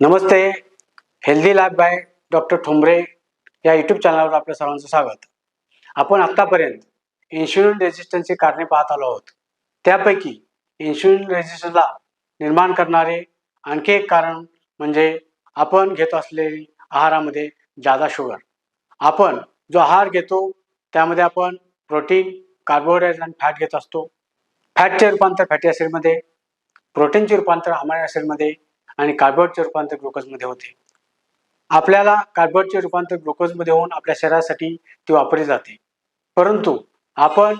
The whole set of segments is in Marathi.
Namaste healthy life by doctor Thombare या यूट्यूब चॅनलवर आपल्या सर्वांचं स्वागत. आपण आत्तापर्यंत इन्शुलिन रेजिस्टन्सची कारणे पाहत आलो आहोत. त्यापैकी इन्शुलिन रेझिस्टन्सला निर्माण करणारे आणखी एक कारण म्हणजे आपण घेत असलेली आहारामध्ये जादा शुगर आपण जो आहार घेतो त्यामध्ये आपण प्रोटीन कार्बोहायड्रेट आणि फॅट घेत असतो. फॅटचे रूपांतर फॅटी ॲसिडमध्ये प्रोटीनचे रूपांतर अमायनो ॲसिडमध्ये आणि कार्बोहायड्रेटचे रूपांतर ग्लुकोजमध्ये होते. आपल्याला कार्बोहायड्रेटचे रूपांतर ग्लुकोजमध्ये होऊन आपल्या शरीरासाठी ती वापरली जाते. परंतु आपण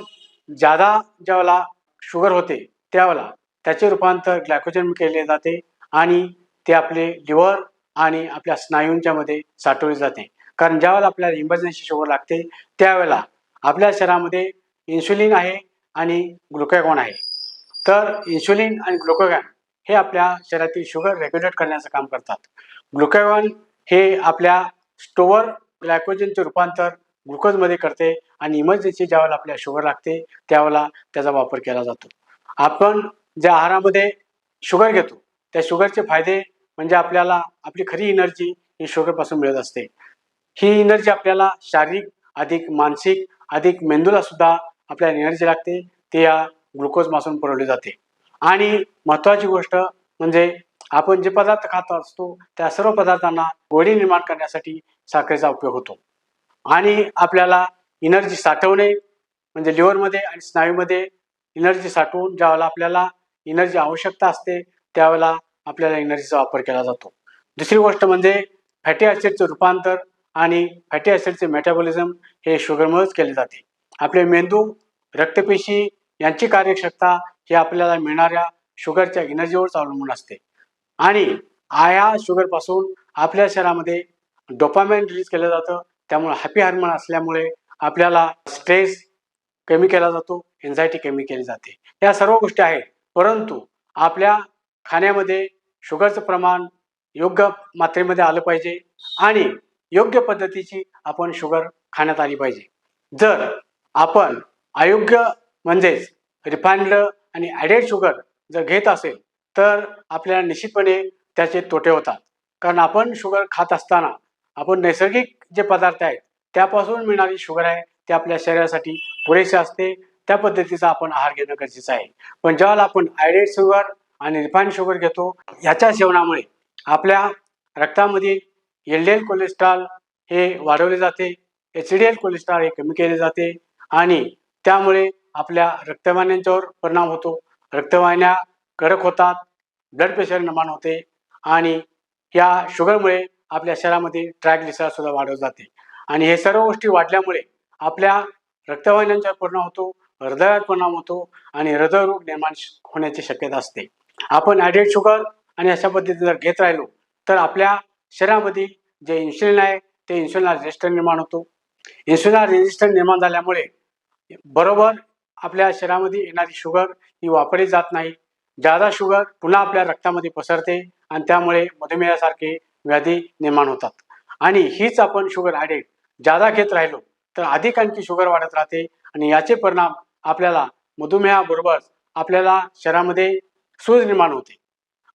ज्यादा ज्यावेळेला शुगर होते त्यावेळेला त्याचे रूपांतर ग्लायकोजन केले जाते आणि ते आपले लिव्हर आणि आपल्या स्नायूंच्या मध्ये साठवले जाते. कारण ज्यावेळेला आपल्याला इमर्जन्सी शुगर लागते त्यावेळेला आपल्या शरीरामध्ये इन्सुलिन आहे आणि ग्लुकॅगॉन आहे. तर इन्सुलिन आणि ग्लुकोगॅन हे आपल्या शरीरातील शुगर रेग्युलेट करण्याचं काम करतात. ग्लुकॅगॉन हे आपल्या स्टोअर ग्लायकोजनचे रूपांतर ग्लुकोजमध्ये करते आणि इमर्जन्सी ज्यावेळेला आपल्या शुगर लागते त्यावेळेला त्याचा वापर केला जातो. आपण ज्या आहारामध्ये शुगर घेतो त्या शुगरचे फायदे म्हणजे आपल्याला आपली खरी एनर्जी ही शुगरपासून मिळत असते. ही एनर्जी आपल्याला शारीरिक अधिक मानसिक अधिक मेंदूला सुद्धा आपल्याला एनर्जी लागते ते या ग्लुकोजपासून पुरवली जाते. आणि महत्त्वाची गोष्ट म्हणजे आपण जे पदार्थ खात असतो त्या सर्व पदार्थांना गोडी निर्माण करण्यासाठी साखरेचा उपयोग होतो. आणि आपल्याला एनर्जी साठवणे म्हणजे लिव्हरमध्ये आणि स्नायूमध्ये एनर्जी साठवून ज्यावेळेला आपल्याला एनर्जी आवश्यकता असते त्यावेळेला आपल्याला एनर्जीचा वापर केला जातो. दुसरी गोष्ट म्हणजे फॅटी ॲसिडचे रूपांतर आणि फॅटी ॲसिडचे मेटाबॉलिझम हे शुगरमुळेच केले जाते. आपले मेंदू रक्तपेशी यांची कार्यक्षमता हे आपल्याला मिळणाऱ्या शुगरच्या एनर्जीवरच अवलंबून असते. आणि आया शुगरपासून आपल्या शरीरामध्ये डोपामाइन रिलीज केलं जातं. त्यामुळे हॅपी हार्मोन असल्यामुळे आपल्याला स्ट्रेस कमी केला जातो एन्झायटी कमी केली जाते. या सर्व गोष्टी आहेत. परंतु आपल्या खाण्यामध्ये शुगरचं प्रमाण योग्य मात्रेमध्ये आलं पाहिजे आणि योग्य पद्धतीची आपण शुगर खाण्यात आली पाहिजे. जर आपण अयोग्य म्हणजेच रिफाईंड आणि ॲडेड शुगर जर घेत असेल तर आपल्याला निश्चितपणे त्याचे तोटे होतात. कारण आपण शुगर खात असताना आपण नैसर्गिक जे पदार्थ आहेत त्यापासून मिळणारी शुगर आहे ते आपल्या शरीरासाठी पुरेसे असते. त्या पद्धतीचा आपण आहार घेणं गरजेचं आहे. पण ज्यावेळेला आपण आयडेड शुगर आणि रिफाईन शुगर घेतो ह्याच्या सेवनामुळे आपल्या रक्तामध्ये एल डी एल कोलेस्ट्रॉल हे वाढवले जाते एच डी एल कोलेस्ट्रॉल हे कमी केले जाते आणि त्यामुळे आपल्या रक्तवाहिन्यांच्यावर परिणाम होतो. रक्तवाहिन्या कडक होतात ब्लड प्रेशर निर्माण होते आणि या शुगरमुळे आपल्या शरीरामध्ये ट्रॅगलिसराईड सुद्धा वाढवत जाते. आणि हे सर्व गोष्टी वाढल्यामुळे आपल्या रक्तवाहिन्यांच्यावर परिणाम होतो हृदयावर परिणाम होतो आणि हृदयरोग निर्माण होण्याची शक्यता असते. आपण ॲडेड शुगर आणि अशा पद्धतीने जर घेत राहिलो तर आपल्या शरीरामधील जे इन्सुलिन आहे ते इन्सुलिनला रेजिस्टन्स निर्माण होतो. इन्सुलिनला रेजिस्टन्स निर्माण झाल्यामुळे बरोबर आपल्या शरीरामध्ये येणारी शुगर ही वापरली जात नाही. जादा शुगर पुन्हा आपल्या रक्तामध्ये पसरते आणि त्यामुळे मधुमेहासारखे व्याधी निर्माण होतात. आणि हीच आपण शुगर ॲडेड जादा घेत राहिलो तर अधिक आणखी शुगर वाढत राहते आणि याचे परिणाम आपल्याला मधुमेहाबरोबर आपल्याला शरीरामध्ये सूज निर्माण होते.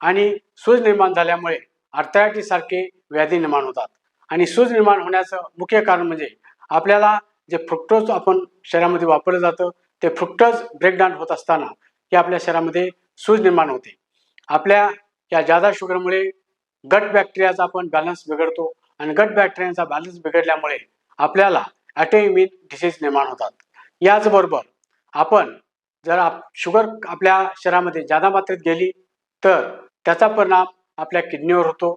आणि सूज निर्माण झाल्यामुळे अर्थायटीसारखे व्याधी निर्माण होतात. आणि सूज निर्माण होण्याचं मुख्य कारण म्हणजे आपल्याला जे फ्रुक्टोज आपण शरीरामध्ये वापरलं जातं ते फ्रुक्टोज ब्रेकडाऊन होत असताना हे आपल्या शरीरामध्ये सूज निर्माण होते. आपल्या या जादा शुगरमुळे गट बॅक्टेरियाचा आपण बॅलन्स बिघडतो आणि गट बॅक्टेरियाचा बॅलन्स बिघडल्यामुळे आपल्याला ॲटोइम्युन डिसीज निर्माण होतात. याचबरोबर आपण जर आप शुगर आपल्या शरीरामध्ये जादा मात्रेत गेली तर त्याचा परिणाम आपल्या किडनीवर होतो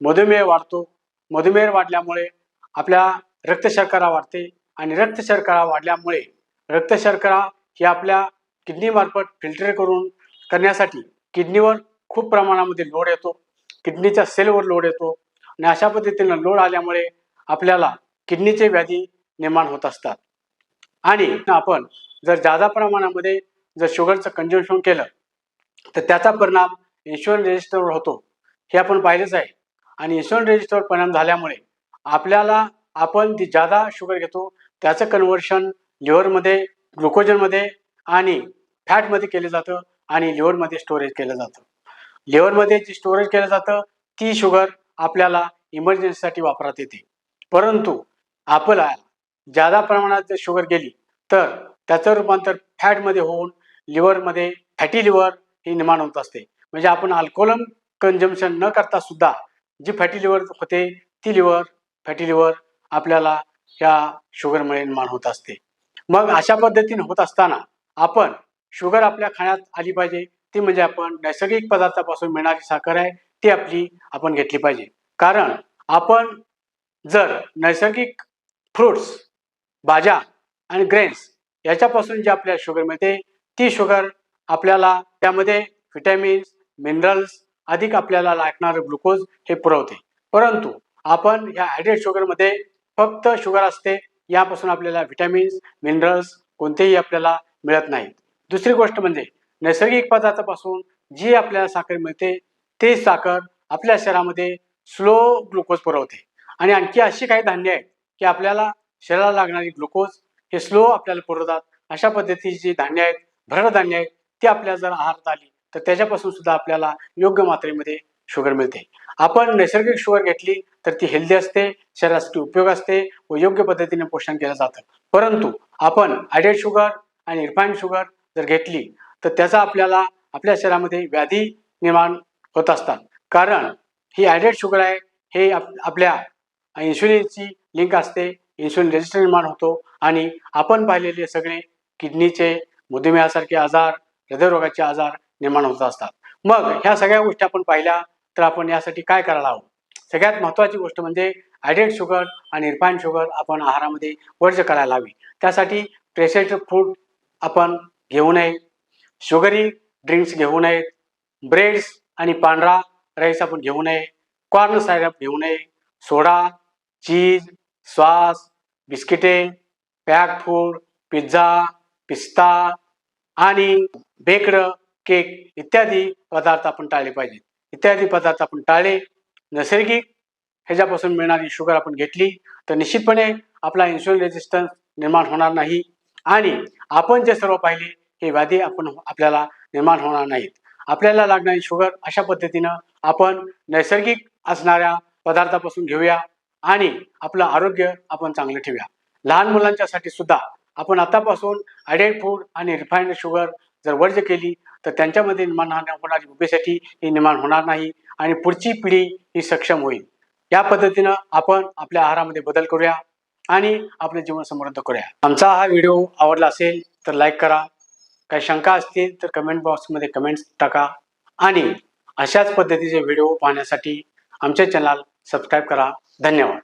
मधुमेह वाढतो. मधुमेह वाढल्यामुळे आपल्या रक्तशर्करा वाढते आणि रक्तशर्करा वाढल्यामुळे रक्तशर्करा ही आपल्या किडनीमार्फत फिल्टर करून करण्यासाठी किडनीवर खूप प्रमाणामध्ये लोड येतो. किडनीच्या सेलवर लोड येतो. आणि अशा पद्धतीनं लोड आल्यामुळे आपल्याला किडनीचे व्याधी निर्माण होत असतात. आणि आपण जर जादा प्रमाणामध्ये जर शुगरचं कंझम्पशन केलं तर त्याचा परिणाम इन्शुरन्स रेजिस्टरवर होतो. हे आपण पाहिलेच आहे. आणि इन्शुरन्स रेजिस्टरवर परिणाम झाल्यामुळे आपल्याला आपण जी जादा शुगर घेतो त्याचं कन्व्हर्शन लिव्हरमध्ये ग्लुकोजनमध्ये आणि फॅटमध्ये केलं जातं आणि लिव्हरमध्ये स्टोरेज केलं जातं. लिव्हरमध्ये जी स्टोरेज केलं जातं ती शुगर आपल्याला इमर्जन्सीसाठी वापरात येते. परंतु आपल्याला जादा प्रमाणात जर शुगर गेली तर त्याचं रूपांतर फॅटमध्ये होऊन लिव्हरमध्ये फॅटी लिव्हर हे निर्माण होत असते. म्हणजे आपण अल्कोलम कन्झम्पशन न करता सुद्धा जी फॅटी लिव्हर होते ती लिव्हर फॅटी लिव्हर आपल्याला या शुगरमुळे निर्माण होत असते. मग अशा पद्धतीने होत असताना आपण शुगर आपल्या खाण्यात आली पाहिजे. ती म्हणजे आपण नैसर्गिक पदार्थापासून मिळणारी साखर आहे ती आपली आपण घेतली पाहिजे. कारण आपण जर नैसर्गिक फ्रुट्स भाज्या आणि ग्रेन्स याच्यापासून जे आपल्याला शुगर मिळते ती शुगर आपल्याला त्यामध्ये व्हिटॅमिन्स मिनरल्स अधिक आपल्याला लागणारं ग्लुकोज हे पुरवते. परंतु आपण या ॲडेड शुगरमध्ये फक्त शुगर असते यापासून आपल्याला व्हिटॅमिन्स मिनरल्स कोणतेही आपल्याला मिळत नाहीत. दुसरी गोष्ट म्हणजे नैसर्गिक पदार्थापासून जी आपल्याला साखर मिळते ते साखर आपल्या शरीरामध्ये स्लो ग्लुकोज पुरवते. आणि आणखी अशी काही धान्य आहेत की आपल्याला शरीराला लागणारी ग्लुकोज हे स्लो आपल्याला पुरवतात. अशा पद्धतीची जी धान्य आहेत भरड धान्य आहेत ती आपल्याला जर आहारात आली तर त्याच्यापासून सुद्धा आपल्याला योग्य मात्रेमध्ये शुगर मिळते. आपण नैसर्गिक शुगर घेतली तर ती हेल्दी असते शरीरासाठी उपयोग असते व योग्य पद्धतीने पोषण केलं जातं. परंतु आपण आयडेड शुगर आणि रिफाईंड शुगर जर घेतली तर त्याचा आपल्याला आपल्या शरीरामध्ये व्याधी निर्माण होत असतात. कारण ही आयडेड शुगर आहे हे आप आपल्या इन्शुलिनची लिंक असते इन्शुलिन रेजिस्टर निर्माण होतो आणि आपण पाहिलेले सगळे किडनीचे मधुमेहासारखे आजार हृदयरोगाचे आजार निर्माण होत असतात. मग ह्या सगळ्या गोष्टी आपण पाहिल्या तर आपण यासाठी काय करायला हवं? सगळ्यात महत्त्वाची गोष्ट म्हणजे ॲडेड शुगर आणि रिफाईंड शुगर आपण आहारामध्ये वर्ज करायला हवी. त्यासाठी प्रेसेड फूड आपण घेऊ नये शुगरी ड्रिंक्स घेऊ नयेत ब्रेड्स आणि पांढरा राईस आपण घेऊ नये कॉर्न सायरप घेऊ नये सोडा चीज सॉस बिस्किटे पॅक फूड पिझ्झा पिस्ता आणि बेकड केक इत्यादी पदार्थ आपण टाळले पाहिजेत. इत्यादी पदार्थ आपण टाळले. नैसर्गिक ह्याच्यापासून मिळणारी शुगर आपण घेतली. तर निश्चितपणे आपला इन्सुलिन रेजिस्टन्स निर्माण होणार नाही. आणि आपण जे सर्व पाहिले हे व्याधी आपण आपल्याला निर्माण होणार नाहीत. आपल्याला लागणारी शुगर अशा पद्धतीनं आपण नैसर्गिक असणाऱ्या पदार्थापासून घेऊया आणि आपलं आरोग्य आपण चांगलं ठेवूया. लहान मुलांच्यासाठी सुद्धा आपण आतापासून अडेड फूड आणि रिफाईंड शुगर जर वर्ज केली तर त्यांच्यामध्ये निर्माण होणारी ओबेसिटी ही निर्माण होणार नाही आणि पुढची पिढी ही सक्षम होईल. या पद्धतीनं आपण आपल्या आहारामध्ये बदल करूया आणि आपलं जीवन समृद्ध करूया. आमचा हा व्हिडिओ आवडला असेल तर लाईक करा. काही शंका असतील तर कमेंट बॉक्समध्ये कमेंट्स टाका. आणि अशाच पद्धतीचे व्हिडिओ पाहण्यासाठी आमचे चॅनल सबस्क्राईब करा. धन्यवाद.